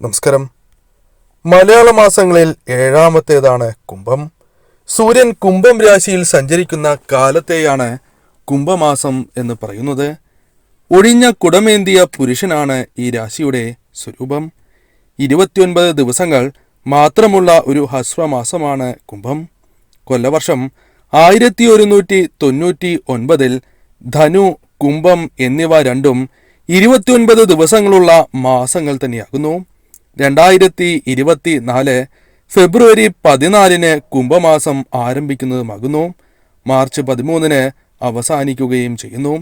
നമസ്കാരം. മലയാള മാസങ്ങളിൽ ഏഴാമത്തേതാണ് കുംഭം. സൂര്യൻ കുംഭം രാശിയിൽ സഞ്ചരിക്കുന്ന കാലത്തെയാണ് കുംഭമാസം എന്ന് പറയുന്നത്. ഒഴിഞ്ഞ കുടമേന്തിയ പുരുഷനാണ് ഈ രാശിയുടെ സ്വരൂപം. ഇരുപത്തിയൊൻപത് ദിവസങ്ങൾ മാത്രമുള്ള ഒരു ഹസ്വമാസമാണ് കുംഭം. കൊല്ലവർഷം ആയിരത്തി ഒരുന്നൂറ്റി തൊണ്ണൂറ്റി ഒൻപതിൽ ധനു കുംഭം എന്നിവ രണ്ടും ഇരുപത്തിയൊൻപത് ദിവസങ്ങളുള്ള മാസങ്ങൾ തന്നെയാകുന്നു. രണ്ടായിരത്തി ഇരുപത്തി നാല് ഫെബ്രുവരി പതിനാലിന് കുംഭമാസം ആരംഭിക്കുന്നതുമാകുന്നു മാർച്ച് പതിമൂന്നിന് അവസാനിക്കുകയും ചെയ്യുന്നു.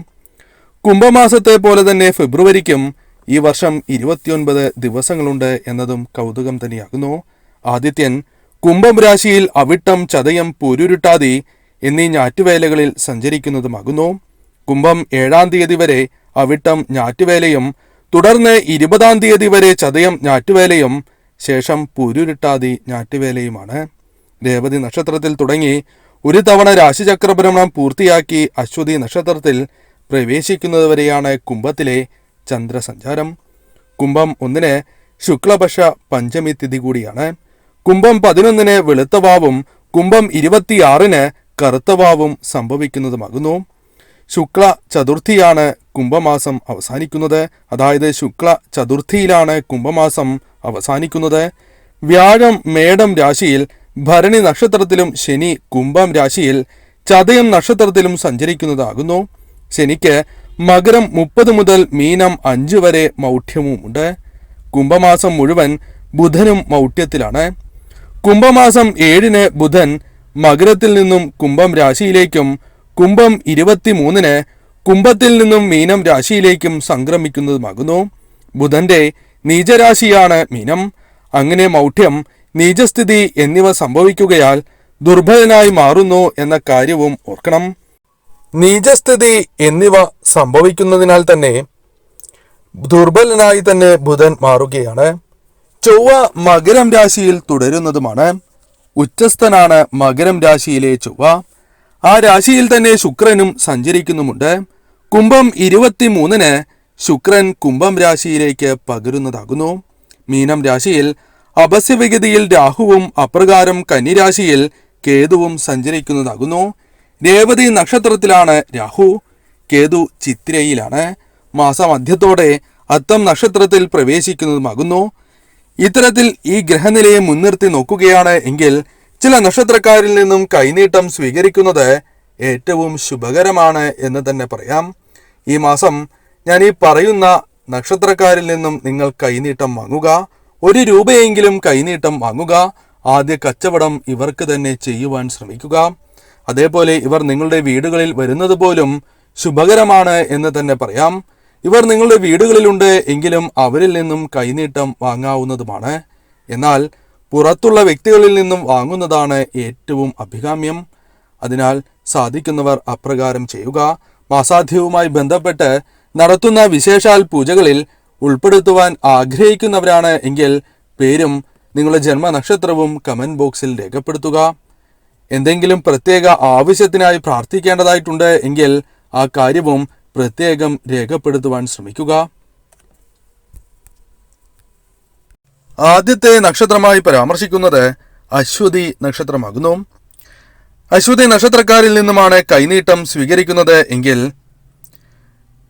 കുംഭമാസത്തെ പോലെ തന്നെ ഫെബ്രുവരിക്കും ഈ വർഷം ഇരുപത്തിയൊൻപത് ദിവസങ്ങളുണ്ട് എന്നതും കൗതുകം തന്നെയാകുന്നു. ആദിത്യൻ കുംഭം രാശിയിൽ അവിട്ടം ചതയം പൊരുരുട്ടാതി എന്നീ ഞാറ്റുവേലകളിൽ സഞ്ചരിക്കുന്നതുമാകുന്നു കുംഭം ഏഴാം തീയതി വരെ അവിട്ടം ഞാറ്റുവേലയും തുടർന്ന് ഇരുപതാം തീയതി വരെ ചതയം ഞാറ്റുവേലയും ശേഷം പുരുരുട്ടാതി ഞാറ്റുവേലയുമാണ്. രേവതി നക്ഷത്രത്തിൽ തുടങ്ങി ഒരു തവണ രാശിചക്രഭ്രമണം പൂർത്തിയാക്കി അശ്വതി നക്ഷത്രത്തിൽ പ്രവേശിക്കുന്നതുവരെയാണ് കുംഭത്തിലെ ചന്ദ്രസഞ്ചാരം. കുംഭം ഒന്നിന് ശുക്ലപക്ഷ പഞ്ചമി തിഥി കൂടിയാണ്. കുംഭം പതിനൊന്നിന് വെളുത്തവാവും കുംഭം ഇരുപത്തിയാറിന് കറുത്തവാവും സംഭവിക്കുന്നതുമാകുന്നു. ശുക്ല ചതുർത്ഥിയാണ് കുംഭമാസം അവസാനിക്കുന്നത് അതായത് ശുക്ല ചതുർത്ഥിയിലാണ് കുംഭമാസം അവസാനിക്കുന്നത്. വ്യാഴം മേടം രാശിയിൽ ഭരണി നക്ഷത്രത്തിലും ശനി കുംഭം രാശിയിൽ ചതയം നക്ഷത്രത്തിലും സഞ്ചരിക്കുന്നതാകുന്നു. ശനിക്ക് മകരം മുപ്പത് മുതൽ മീനം അഞ്ച് വരെ മൗഢ്യവുമുണ്ട്. കുംഭമാസം മുഴുവൻ ബുധനും മൗഢ്യത്തിലാണ്. കുംഭമാസം ഏഴിന് ബുധൻ മകരത്തിൽ നിന്നും കുംഭം രാശിയിലേക്കും കുംഭം ഇരുപത്തിമൂന്നിന് കുംഭത്തിൽ നിന്നും മീനം രാശിയിലേക്കും സംക്രമിക്കുന്നതുമാകുന്നു. ബുധന്റെ നീചരാശിയാണ് മീനം. അങ്ങനെ മൗഢ്യം നീചസ്ഥിതി എന്നിവ സംഭവിക്കുകയാൽ ദുർബലനായി മാറുന്നു എന്ന കാര്യവും ഓർക്കണം. നീചസ്ഥിതി എന്നിവ സംഭവിക്കുന്നതിനാൽ തന്നെ ദുർബലനായി തന്നെ ബുധൻ മാറുകയാണ്. ചൊവ്വ മകരം രാശിയിൽ തുടരുന്നതുമാണ്. ഉച്ചസ്ഥനാണ് മകരം രാശിയിലെ ചൊവ്വ. ആ രാശിയിൽ തന്നെ ശുക്രനും സഞ്ചരിക്കുന്നുമുണ്ട്. കുംഭം ഇരുപത്തിമൂന്നിന് ശുക്രൻ കുംഭം രാശിയിലേക്ക് പകരുന്നതാകുന്നു. മീനം രാശിയിൽ അപസ്യവിഗതിയിൽ രാഹുവും അപ്രകാരം കന്നിരാശിയിൽ കേതുവും സഞ്ചരിക്കുന്നതാകുന്നു. രേവതി നക്ഷത്രത്തിലാണ് രാഹു. കേതു ചിത്രയിലാണ്. മാസമധ്യത്തോടെ അത്തം നക്ഷത്രത്തിൽ പ്രവേശിക്കുന്നതുമാകുന്നു. ഇത്തരത്തിൽ ഈ ഗ്രഹനിലയെ മുൻനിർത്തി നോക്കുകയാണ് എങ്കിൽ ചില നക്ഷത്രക്കാരിൽ നിന്നും കൈനീട്ടം സ്വീകരിക്കുന്നത് ഏറ്റവും ശുഭകരമാണ് എന്ന് തന്നെ പറയാം. ഈ മാസം ഞാൻ ഈ പറയുന്ന നക്ഷത്രക്കാരിൽ നിന്നും നിങ്ങൾ കൈനീട്ടം വാങ്ങുക ഒരു രൂപയെങ്കിലും കൈനീട്ടം വാങ്ങുക ആദ്യ കച്ചവടം ഇവർക്ക് തന്നെ ചെയ്യുവാൻ ശ്രമിക്കുക. അതേപോലെ ഇവർ നിങ്ങളുടെ വീടുകളിൽ വരുന്നത് പോലും ശുഭകരമാണ് എന്ന് തന്നെ പറയാം. ഇവർ നിങ്ങളുടെ വീടുകളിലുണ്ട് എങ്കിലും അവരിൽ നിന്നും കൈനീട്ടം വാങ്ങാവുന്നതുമാണ്. എന്നാൽ പുറത്തുള്ള വ്യക്തികളിൽ നിന്നും വാങ്ങുന്നതാണ് ഏറ്റവും അഭികാമ്യം. അതിനാൽ സാധിക്കുന്നവർ അപ്രകാരം ചെയ്യുക മാസാധ്യവുമായി ബന്ധപ്പെട്ട് നടത്തുന്ന വിശേഷാൽ പൂജകളിൽ ഉൾപ്പെടുത്തുവാൻ ആഗ്രഹിക്കുന്നവരാണ് എങ്കിൽ പേരും നിങ്ങളുടെ ജന്മനക്ഷത്രവും കമന്റ് ബോക്സിൽ രേഖപ്പെടുത്തുക. എന്തെങ്കിലും പ്രത്യേക ആവശ്യത്തിനായി പ്രാർത്ഥിക്കേണ്ടതായിട്ടുണ്ട് എങ്കിൽ ആ കാര്യവും പ്രത്യേകം രേഖപ്പെടുത്തുവാൻ ശ്രമിക്കുക. ആദ്യത്തെ നക്ഷത്രമായി പരാമർശിക്കുന്നത് അശ്വതി നക്ഷത്രമാകുന്നു. അശ്വതി നക്ഷത്രക്കാരിൽ നിന്നുമാണ് കൈനീട്ടം സ്വീകരിക്കുന്നത് എങ്കിൽ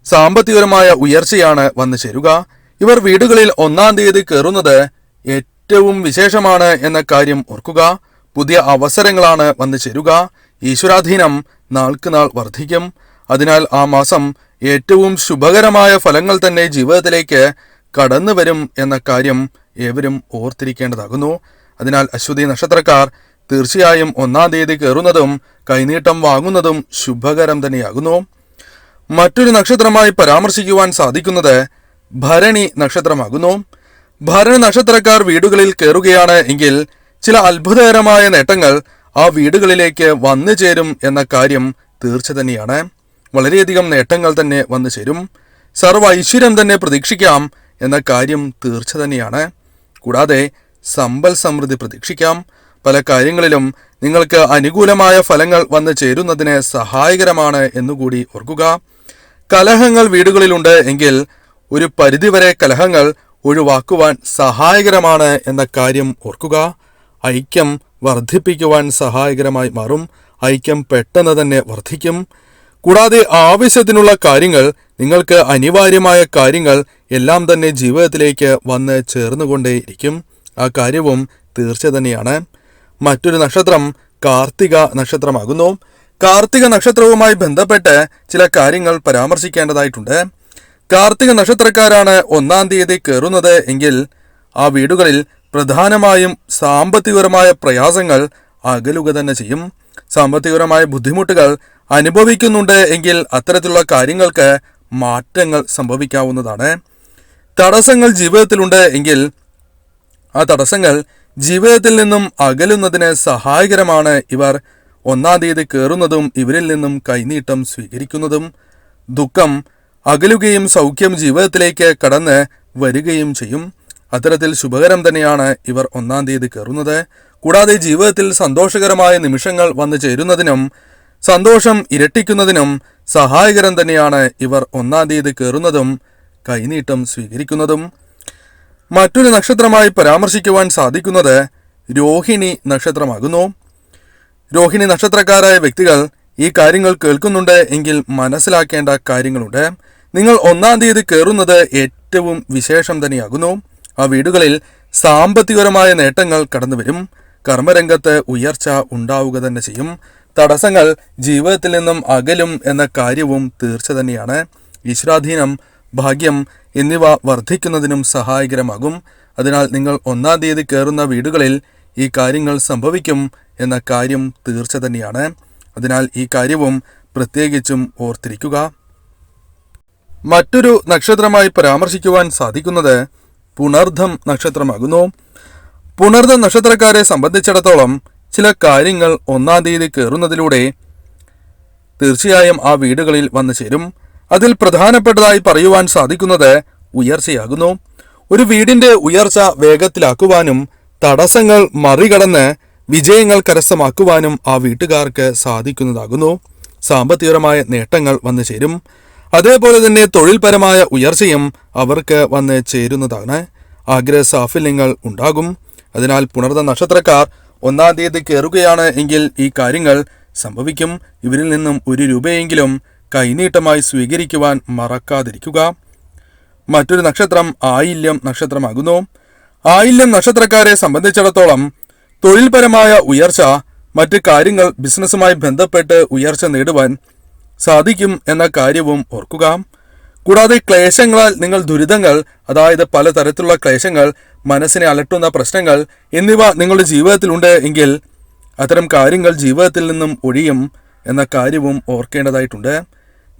സാമ്പത്തികപരമായ ഉയർച്ചയാണ് വന്നു ചേരുക. ഇവർ വീടുകളിൽ ഒന്നാം തീയതി കയറുന്നത് ഏറ്റവും വിശേഷമാണ് എന്ന കാര്യം ഓർക്കുക. പുതിയ അവസരങ്ങളാണ് വന്നു ചേരുക. ഈശ്വരാധീനം നാൾക്ക് നാൾ വർദ്ധിക്കും. അതിനാൽ ആ മാസം ഏറ്റവും ശുഭകരമായ ഫലങ്ങൾ തന്നെ ജീവിതത്തിലേക്ക് കടന്നു വരും എന്ന കാര്യം ഏവരും ഓർത്തിരിക്കേണ്ടതാകുന്നു. അതിനാൽ അശ്വതി നക്ഷത്രക്കാർ തീർച്ചയായും ഒന്നാം തീയതി കയറുന്നതും കൈനീട്ടം വാങ്ങുന്നതും ശുഭകരം തന്നെയാകുന്നു. മറ്റൊരു നക്ഷത്രമായി പരാമർശിക്കുവാൻ സാധിക്കുന്നത് ഭരണി നക്ഷത്രമാകുന്നു. ഭരണി നക്ഷത്രക്കാർ വീടുകളിൽ കയറുകയാണ് എങ്കിൽ ചില അത്ഭുതകരമായ നേട്ടങ്ങൾ ആ വീടുകളിലേക്ക് വന്നു ചേരും എന്ന കാര്യം തീർച്ച തന്നെയാണ്. വളരെയധികം നേട്ടങ്ങൾ തന്നെ വന്നു ചേരും. സർവ ഐശ്വര്യം തന്നെ പ്രതീക്ഷിക്കാം എന്ന കാര്യം തീർച്ച തന്നെയാണ്. കൂടാതെ സമ്പൽ സമൃദ്ധി പ്രതീക്ഷിക്കാം. പല കാര്യങ്ങളിലും നിങ്ങൾക്ക് അനുകൂലമായ ഫലങ്ങൾ വന്നു ചേരുന്നതിന് സഹായകരമാണ് എന്നുകൂടി ഓർക്കുക. കലഹങ്ങൾ വീടുകളിലുണ്ട് എങ്കിൽ ഒരു പരിധിവരെ കലഹങ്ങൾ ഒഴിവാക്കുവാൻ സഹായകരമാണ് എന്ന കാര്യം ഓർക്കുക. ഐക്യം വർദ്ധിപ്പിക്കുവാൻ സഹായകരമായി മാറും. ഐക്യം പെട്ടെന്ന് തന്നെ വർദ്ധിക്കും. കൂടാതെ ആവശ്യത്തിനുള്ള കാര്യങ്ങൾ നിങ്ങൾക്ക് അനിവാര്യമായ കാര്യങ്ങൾ എല്ലാം തന്നെ ജീവിതത്തിലേക്ക് വന്ന് ചേർന്നുകൊണ്ടേയിരിക്കും. ആ കാര്യവും തീർച്ച തന്നെയാണ്. മറ്റൊരു നക്ഷത്രം കാർത്തിക നക്ഷത്രമാകുന്നു. കാർത്തിക നക്ഷത്രവുമായി ബന്ധപ്പെട്ട് ചില കാര്യങ്ങൾ പരാമർശിക്കേണ്ടതായിട്ടുണ്ട്. കാർത്തിക നക്ഷത്രക്കാരാണ് ഒന്നാം തീയതി കയറുന്നത് എങ്കിൽ ആ വീടുകളിൽ പ്രധാനമായും സാമ്പത്തികപരമായ പ്രയാസങ്ങൾ അകലുക തന്നെ ചെയ്യും. സാമ്പത്തികപരമായ ബുദ്ധിമുട്ടുകൾ അനുഭവിക്കുന്നുണ്ട് എങ്കിൽ അത്തരത്തിലുള്ള കാര്യങ്ങൾക്ക് മാറ്റങ്ങൾ സംഭവിക്കാവുന്നതാണ്. തടസ്സങ്ങൾ ജീവിതത്തിലുണ്ട് എങ്കിൽ ആ തടസ്സങ്ങൾ ജീവിതത്തിൽ നിന്നും അകലുന്നതിന് സഹായകരമാണ് ഇവർ. ഒന്നാം തീയതി കയറുന്നതും ഇവരിൽ നിന്നും കൈനീട്ടം സ്വീകരിക്കുന്നതും ദുഃഖം അകലുകയും സൗഖ്യം ജീവിതത്തിലേക്ക് കടന്ന് വരികയും ചെയ്യും. അത്തരത്തിൽ ശുഭകരം തന്നെയാണ് ഇവർ ഒന്നാം തീയതി കയറുന്നത് കൂടാതെ ജീവിതത്തിൽ സന്തോഷകരമായ നിമിഷങ്ങൾ വന്നു ചേരുന്നതിനും സന്തോഷം ഇരട്ടിക്കുന്നതിനും സഹായകരം തന്നെയാണ് ഇവർ ഒന്നാം തീയതി കയറുന്നതും കൈനീട്ടം സ്വീകരിക്കുന്നതും. മറ്റൊരു നക്ഷത്രമായി പരാമർശിക്കുവാൻ സാധിക്കുന്നത് രോഹിണി നക്ഷത്രമാകുന്നു. രോഹിണി നക്ഷത്രക്കാരായ വ്യക്തികൾ ഈ കാര്യങ്ങൾ കേൾക്കുന്നുണ്ട് എങ്കിൽ മനസ്സിലാക്കേണ്ട കാര്യങ്ങളുണ്ട്. നിങ്ങൾ ഒന്നാം തീയതി കയറുന്നത് ഏറ്റവും വിശേഷം തന്നെയാകുന്നു. ആ വീടുകളിൽ സാമ്പത്തികപരമായ നേട്ടങ്ങൾ കടന്നുവരും. കർമ്മരംഗത്ത് ഉയർച്ച ഉണ്ടാവുക തന്നെ ചെയ്യും. തടസ്സങ്ങൾ ജീവിതത്തിൽ നിന്നും അകലും എന്ന കാര്യവും തീർച്ച തന്നെയാണ്. ഈശ്വരാധീനം ഭാഗ്യം എന്നിവ വർദ്ധിക്കുന്നതിനും സഹായകരമാകും. അതിനാൽ നിങ്ങൾ ഒന്നാം തീയതി കയറുന്ന വീടുകളിൽ ഈ കാര്യങ്ങൾ സംഭവിക്കും എന്ന കാര്യം തീർച്ച തന്നെയാണ്. അതിനാൽ ഈ കാര്യവും പ്രത്യേകിച്ചും ഓർത്തിരിക്കുക. മറ്റൊരു നക്ഷത്രമായി പരാമർശിക്കുവാൻ സാധിക്കുന്നത് പുണർധം നക്ഷത്രമാകുന്നു. പുണർധം നക്ഷത്രക്കാരെ സംബന്ധിച്ചിടത്തോളം ചില കാര്യങ്ങൾ ഒന്നാം തീയതി കയറുന്നതിലൂടെ തീർച്ചയായും ആ വീടുകളിൽ വന്നു ചേരും. അതിൽ പ്രധാനപ്പെട്ടതായി പറയുവാൻ സാധിക്കുന്നത് ഉയർച്ചയാകുന്നു. ഒരു വീടിന്റെ ഉയർച്ച വേഗത്തിലാക്കുവാനും തടസ്സങ്ങൾ മറികടന്ന് വിജയങ്ങൾ കരസ്ഥമാക്കുവാനും ആ വീട്ടുകാർക്ക് സാധിക്കുന്നതാകുന്നു. സാമ്പത്തികപരമായ നേട്ടങ്ങൾ വന്നു ചേരും. അതേപോലെ തന്നെ തൊഴിൽപരമായ ഉയർച്ചയും അവർക്ക് വന്ന് ചേരുന്നതാണ്. ആഗ്രഹ സാഫല്യങ്ങൾ ഉണ്ടാകും. അതിനാൽ പുണർന്ന നക്ഷത്രക്കാർ ഒന്നാം തീയതി കയറുകയാണ് എങ്കിൽ ഈ കാര്യങ്ങൾ സംഭവിക്കും. ഇവരിൽ നിന്നും ഒരു രൂപയെങ്കിലും കൈനീട്ടമായി സ്വീകരിക്കുവാൻ മറക്കാതിരിക്കുക. മറ്റൊരു നക്ഷത്രം ആയില്യം നക്ഷത്രമാകുന്നു. ആയില്യം നക്ഷത്രക്കാരെ സംബന്ധിച്ചിടത്തോളം തൊഴിൽപരമായ ഉയർച്ച മറ്റ് കാര്യങ്ങൾ ബിസിനസ്സുമായി ബന്ധപ്പെട്ട് ഉയർച്ച നേടുവാൻ സാധിക്കും എന്ന കാര്യവും ഓർക്കുക. കൂടാതെ ക്ലേശങ്ങളാൽ നിങ്ങൾ ദുരിതങ്ങൾ അതായത് പലതരത്തിലുള്ള ക്ലേശങ്ങൾ മനസ്സിനെ അലട്ടുന്ന പ്രശ്നങ്ങൾ എന്നിവ നിങ്ങളുടെ ജീവിതത്തിലുണ്ട് എങ്കിൽ അത്തരം കാര്യങ്ങൾ ജീവിതത്തിൽ നിന്നും ഒഴിയും എന്ന കാര്യവും ഓർക്കേണ്ടതായിട്ടുണ്ട്.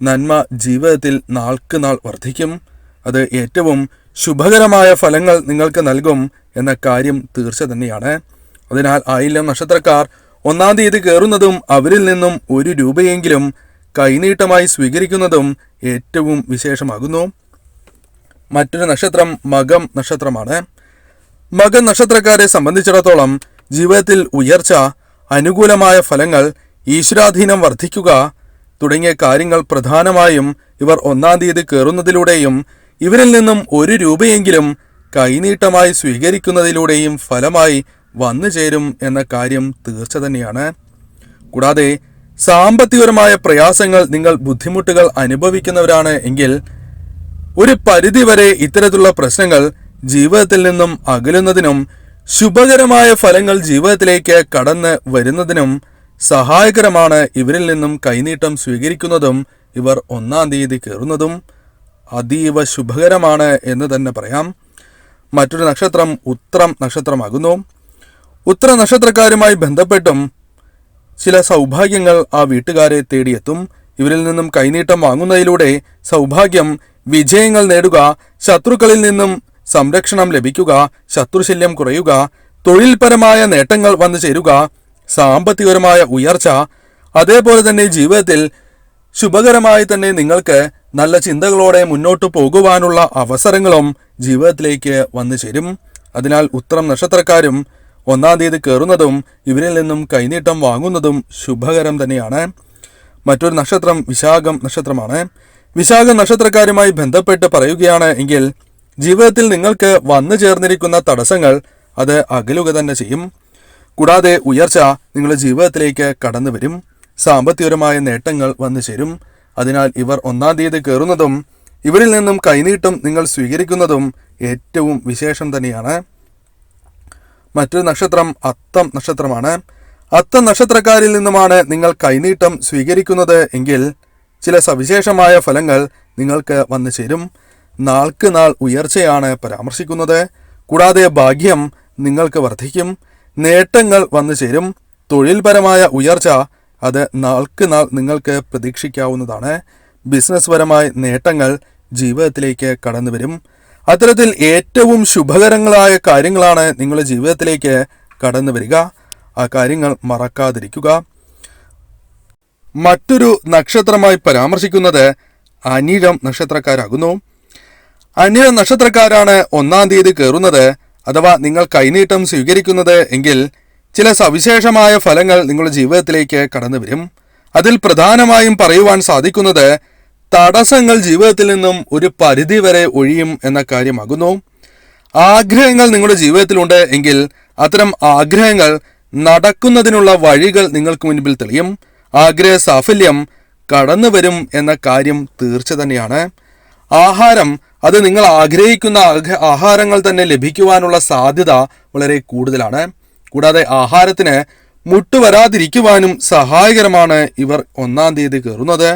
നന്മ ജീവിതത്തിൽ നാൾക്ക് നാൾ വർദ്ധിക്കും. അത് ഏറ്റവും ശുഭകരമായ ഫലങ്ങൾ നിങ്ങൾക്ക് നൽകും എന്ന കാര്യം തീർച്ച തന്നെയാണ്. അതിനാൽ ആയില്യം നക്ഷത്രക്കാർ ഒന്നാം തീയതി കയറുന്നതും അവരിൽ നിന്നും ഒരു രൂപയെങ്കിലും കൈനീട്ടമായി സ്വീകരിക്കുന്നതും ഏറ്റവും വിശേഷമാകുന്നു. മറ്റൊരു നക്ഷത്രം മകം നക്ഷത്രമാണ്. മകൻ നക്ഷത്രക്കാരെ സംബന്ധിച്ചിടത്തോളം ജീവിതത്തിൽ ഉയർച്ച അനുകൂലമായ ഫലങ്ങൾ ഈശ്വരാധീനം വർദ്ധിക്കുക തുടങ്ങിയ കാര്യങ്ങൾ പ്രധാനമായും ഇവർ ഒന്നാം തീയതി കയറുന്നതിലൂടെയും ഇവരിൽ നിന്നും ഒരു രൂപയെങ്കിലും കൈനീട്ടമായി സ്വീകരിക്കുന്നതിലൂടെയും ഫലമായി വന്നു ചേരും എന്ന കാര്യം തീർച്ച തന്നെയാണ്. കൂടാതെ സാമ്പത്തികപരമായ പ്രയാസങ്ങൾ നിങ്ങൾ ബുദ്ധിമുട്ടുകൾ അനുഭവിക്കുന്നവരാണ് എങ്കിൽ ഒരു പരിധിവരെ ഇത്തരത്തിലുള്ള പ്രശ്നങ്ങൾ ജീവിതത്തിൽ നിന്നും അകലുന്നതിനും ശുഭകരമായ ഫലങ്ങൾ ജീവിതത്തിലേക്ക് കടന്ന് വരുന്നതിനും സഹായകരമാണ് ഇവരിൽ നിന്നും കൈനീട്ടം സ്വീകരിക്കുന്നതും ഇവർ ഒന്നാം തീയതി കയറുന്നതും അതീവ ശുഭകരമാണ് എന്ന് തന്നെ പറയാം. മറ്റൊരു നക്ഷത്രം ഉത്രം നക്ഷത്രമാകുന്നു. ഉത്തര നക്ഷത്രക്കാരുമായി ബന്ധപ്പെട്ടും ചില സൗഭാഗ്യങ്ങൾ ആ വീട്ടുകാരെ തേടിയെത്തും. ഇവരിൽ നിന്നും കൈനീട്ടം വാങ്ങുന്നതിലൂടെ സൗഭാഗ്യം വിജയങ്ങൾ നേടുക ശത്രുക്കളിൽ നിന്നും സംരക്ഷണം ലഭിക്കുക ശത്രുശല്യം കുറയുക തൊഴിൽപരമായ നേട്ടങ്ങൾ വന്നു ചേരുക സാമ്പത്തികപരമായ ഉയർച്ച അതേപോലെ തന്നെ ജീവിതത്തിൽ ശുഭകരമായി തന്നെ നിങ്ങൾക്ക് നല്ല ചിന്തകളോടെ മുന്നോട്ട് പോകുവാനുള്ള അവസരങ്ങളും ജീവിതത്തിലേക്ക് വന്നു ചേരും. അതിനാൽ ഉത്തരം നക്ഷത്രക്കാരും ഒന്നാം തീയതി കയറുന്നതും ഇവരിൽ നിന്നും കൈനീട്ടം വാങ്ങുന്നതും ശുഭകരം തന്നെയാണ്. മറ്റൊരു നക്ഷത്രം വിശാഖം നക്ഷത്രമാണ്. വിശാഖ നക്ഷത്രക്കാരുമായി ബന്ധപ്പെട്ട് പറയുകയാണ് എങ്കിൽ ജീവിതത്തിൽ നിങ്ങൾക്ക് വന്നു ചേർന്നിരിക്കുന്ന തടസ്സങ്ങൾ അത് അകലുക തന്നെ ചെയ്യും. കൂടാതെ ഉയർച്ച നിങ്ങളുടെ ജീവിതത്തിലേക്ക് കടന്നു വരും. സാമ്പത്തികപരമായ നേട്ടങ്ങൾ വന്നു ചേരും. അതിനാൽ ഇവർ ഒന്നാം തീയതി കയറുന്നതും ഇവരിൽ നിന്നും കൈനീട്ടം നിങ്ങൾ സ്വീകരിക്കുന്നതും ഏറ്റവും വിശേഷം തന്നെയാണ്. മറ്റൊരു നക്ഷത്രം അത്തം നക്ഷത്രമാണ്. അത്തം നക്ഷത്രക്കാരിൽ നിന്നുമാണ് നിങ്ങൾ കൈനീട്ടം സ്വീകരിക്കുന്നത് എങ്കിൽ ചില സവിശേഷമായ ഫലങ്ങൾ നിങ്ങൾക്ക് വന്നു ചേരും. നാൾക്ക് നാൾ ഉയർച്ചയാണ് പരാമർശിക്കുന്നത്. കൂടാതെ ഭാഗ്യം നിങ്ങൾക്ക് വർദ്ധിക്കും. നേട്ടങ്ങൾ വന്നു ചേരും. തൊഴിൽപരമായ ഉയർച്ച അത് നാൾക്ക് നാൾ നിങ്ങൾക്ക് പ്രതീക്ഷിക്കാവുന്നതാണ്. ബിസിനസ് പരമായ നേട്ടങ്ങൾ ജീവിതത്തിലേക്ക് കടന്നു വരും. അത്തരത്തിൽ ഏറ്റവും ശുഭകരങ്ങളായ കാര്യങ്ങളാണ് നിങ്ങളുടെ ജീവിതത്തിലേക്ക് കടന്നു വരിക. ആ കാര്യങ്ങൾ മറക്കാതിരിക്കുക. മറ്റൊരു നക്ഷത്രമായി പരാമർശിക്കുന്നത് അനിഴം നക്ഷത്രക്കാരാകുന്നു. അനിഴം നക്ഷത്രക്കാരാണ് ഒന്നാം തീയതി കയറുന്നത് അഥവാ നിങ്ങൾ കൈനീട്ടം സ്വീകരിക്കുന്നത് എങ്കിൽ ചില സവിശേഷമായ ഫലങ്ങൾ നിങ്ങളുടെ ജീവിതത്തിലേക്ക് കടന്നു വരും. അതിൽ പ്രധാനമായും പറയുവാൻ സാധിക്കുന്നത് തടസ്സങ്ങൾ ജീവിതത്തിൽ നിന്നും ഒരു പരിധി വരെ ഒഴിയും എന്ന കാര്യമാകുന്നു. ആഗ്രഹങ്ങൾ നിങ്ങളുടെ ജീവിതത്തിലുണ്ട് എങ്കിൽ അത്തരം ആഗ്രഹങ്ങൾ നടക്കുന്നതിനുള്ള വഴികൾ നിങ്ങൾക്ക് മുൻപിൽ തെളിയും. ആഗ്രഹ സാഫല്യം കടന്നു വരും എന്ന കാര്യം തീർച്ച തന്നെയാണ്. ആഹാരം അത് നിങ്ങൾ ആഗ്രഹിക്കുന്ന ആഹാരങ്ങൾ തന്നെ ലഭിക്കുവാനുള്ള സാധ്യത വളരെ കൂടുതലാണ്. കൂടാതെ ആഹാരത്തിന് മുട്ടുവരാതിരിക്കുവാനും സഹായകരമാണ് ഇവർ ഒന്നാം തീയതി കയറുന്നത്.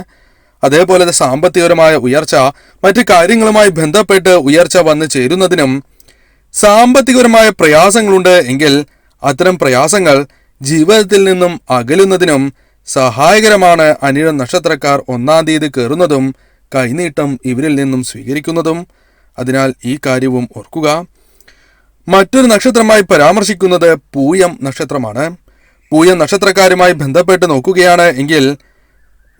അതേപോലെ സാമ്പത്തികപരമായ ഉയർച്ച മറ്റ് കാര്യങ്ങളുമായി ബന്ധപ്പെട്ട് ഉയർച്ച വന്നു ചേരുന്നതിനും സാമ്പത്തികപരമായ പ്രയാസങ്ങളുണ്ട് എങ്കിൽ അത്തരം പ്രയാസങ്ങൾ ജീവിതത്തിൽ നിന്നും അകലുന്നതിനും സഹായകരമാണ് അനിഴ നക്ഷത്രക്കാർ ഒന്നാം തീയതി കയറുന്നതും കൈനീട്ടം ഇവരിൽ നിന്നും സ്വീകരിക്കുന്നതും അതിനാൽ ഈ കാര്യവും ഓർക്കുക. മറ്റൊരു നക്ഷത്രമായി പരാമർശിക്കുന്നത് പൂയം നക്ഷത്രമാണ്. പൂയം നക്ഷത്രക്കാരുമായി ബന്ധപ്പെട്ട് നോക്കുകയാണ് എങ്കിൽ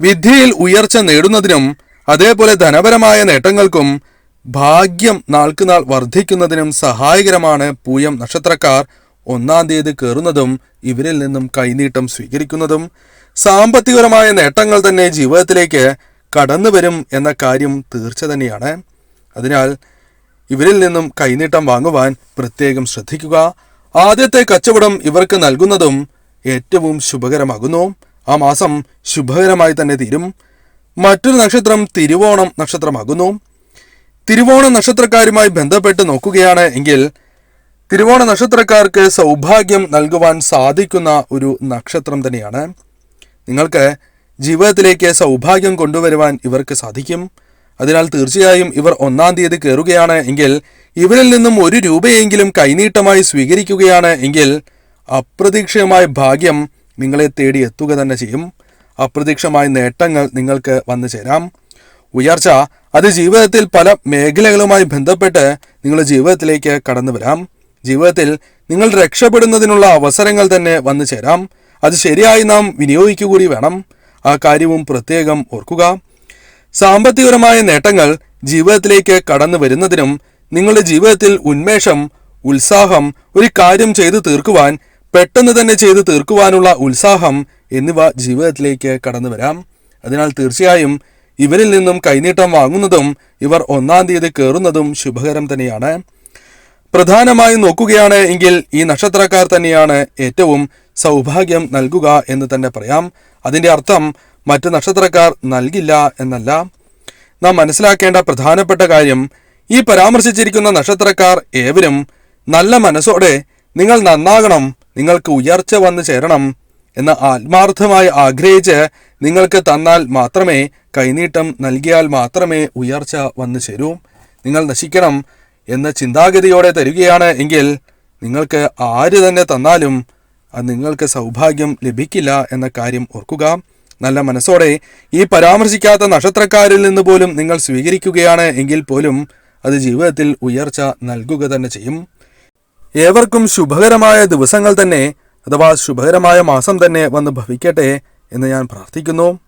വിദ്യയിൽ ഉയർച്ച നേടുന്നതിനും അതേപോലെ ധനപരമായ നേട്ടങ്ങൾക്കും ഭാഗ്യം നാൾക്കുനാൾ വർദ്ധിക്കുന്നതിനും സഹായകരമാണ് പൂയം നക്ഷത്രക്കാർ ഒന്നാം തീയതി കയറുന്നതും ഇവരിൽ നിന്നും കൈനീട്ടം സ്വീകരിക്കുന്നതും. സാമ്പത്തികപരമായ നേട്ടങ്ങൾ തന്നെ ജീവിതത്തിലേക്ക് കടന്നു വരും എന്ന കാര്യം തീർച്ച തന്നെയാണ്. അതിനാൽ ഇവരിൽ നിന്നും കൈനീട്ടം വാങ്ങുവാൻ പ്രത്യേകം ശ്രദ്ധിക്കുക. ആദ്യത്തെ കച്ചവടം ഇവർക്ക് നൽകുന്നതും ഏറ്റവും ശുഭകരമാകുന്നു. ആ മാസം ശുഭകരമായി തന്നെ തീരും. മറ്റൊരു നക്ഷത്രം തിരുവോണം നക്ഷത്രമാകുന്നു. തിരുവോണ നക്ഷത്രക്കാരുമായി ബന്ധപ്പെട്ട് നോക്കുകയാണ് എങ്കിൽ തിരുവോണ നക്ഷത്രക്കാർക്ക് സൗഭാഗ്യം നൽകുവാൻ സാധിക്കുന്ന ഒരു നക്ഷത്രം തന്നെയാണ്. നിങ്ങൾക്ക് ജീവിതത്തിലേക്ക് സൗഭാഗ്യം കൊണ്ടുവരുവാൻ ഇവർക്ക് സാധിക്കും. അതിനാൽ തീർച്ചയായും ഇവർ ഒന്നാം തീയതി കയറുകയാണ് എങ്കിൽ ഇവരിൽ നിന്നും ഒരു രൂപയെങ്കിലും കൈനീട്ടമായി സ്വീകരിക്കുകയാണ് എങ്കിൽ അപ്രതീക്ഷിതമായ ഭാഗ്യം നിങ്ങളെ തേടി എത്തുക തന്നെ ചെയ്യും. അപ്രതീക്ഷമായ നേട്ടങ്ങൾ നിങ്ങൾക്ക് വന്നു ചേരാം. ഉയർച്ച അത് ജീവിതത്തിൽ പല മേഖലകളുമായി ബന്ധപ്പെട്ട് നിങ്ങളുടെ ജീവിതത്തിലേക്ക് കടന്നു വരാം. ജീവിതത്തിൽ നിങ്ങൾ രക്ഷപ്പെടുന്നതിനുള്ള അവസരങ്ങൾ തന്നെ വന്നു ചേരാം. അത് ശരിയായി നാം വിനിയോഗിക്കുക കൂടി വേണം. ആ കാര്യവും പ്രത്യേകം ഓർക്കുക. സാമ്പത്തികപരമായ നേട്ടങ്ങൾ ജീവിതത്തിലേക്ക് കടന്നു വരുന്നതിനും നിങ്ങളുടെ ജീവിതത്തിൽ ഉന്മേഷം ഉത്സാഹം ഒരു കാര്യം ചെയ്തു തീർക്കുവാൻ പെട്ടെന്ന് തന്നെ ചെയ്തു തീർക്കുവാനുള്ള ഉത്സാഹം എന്നിവ ജീവിതത്തിലേക്ക് കടന്നു വരാം. അതിനാൽ തീർച്ചയായും ഇവരിൽ നിന്നും കൈനീട്ടം വാങ്ങുന്നതും ഇവർ ഒന്നാം തീയതി കയറുന്നതും ശുഭകരം തന്നെയാണ്. പ്രധാനമായും നോക്കുകയാണ് എങ്കിൽ ഈ നക്ഷത്രക്കാർ തന്നെയാണ് ഏറ്റവും സൗഭാഗ്യം നൽകുക എന്ന് തന്നെ പറയാം. അതിന്റെ അർത്ഥം മറ്റ് നക്ഷത്രക്കാർ നൽകില്ല എന്നല്ല. നാം മനസ്സിലാക്കേണ്ട പ്രധാനപ്പെട്ട കാര്യം ഈ പരാമർശിച്ചിരിക്കുന്ന നക്ഷത്രക്കാർ ഏവരും നല്ല മനസ്സോടെ നിങ്ങൾ നന്നാകണം നിങ്ങൾക്ക് ഉയർച്ച വന്നു ചേരണം എന്ന് ആത്മാർത്ഥമായി ആഗ്രഹിച്ച് നിങ്ങൾക്ക് തന്നാൽ മാത്രമേ കൈനീട്ടം നൽകിയാൽ മാത്രമേ ഉയർച്ച വന്നു ചേരൂ. നിങ്ങൾ നശിക്കണം എന്ന ചിന്താഗതിയോടെ തരികയാണ് എങ്കിൽ നിങ്ങൾക്ക് ആര് തന്നെ തന്നാലും അത് നിങ്ങൾക്ക് സൗഭാഗ്യം ലഭിക്കില്ല എന്ന കാര്യം ഓർക്കുക. നല്ല മനസ്സോടെ ഈ പരാമർശിക്കാത്ത നക്ഷത്രക്കാരിൽ നിന്ന് പോലും നിങ്ങൾ സ്വീകരിക്കുകയാണ് എങ്കിൽ പോലും അത് ജീവിതത്തിൽ ഉയർച്ച നൽകുക തന്നെ ചെയ്യും. ഏവർക്കും ശുഭകരമായ ദിവസങ്ങൾ തന്നെ അഥവാ ശുഭകരമായ മാസം തന്നെ വന്ന് ഭവിക്കട്ടെ എന്ന് ഞാൻ പ്രാർത്ഥിക്കുന്നു.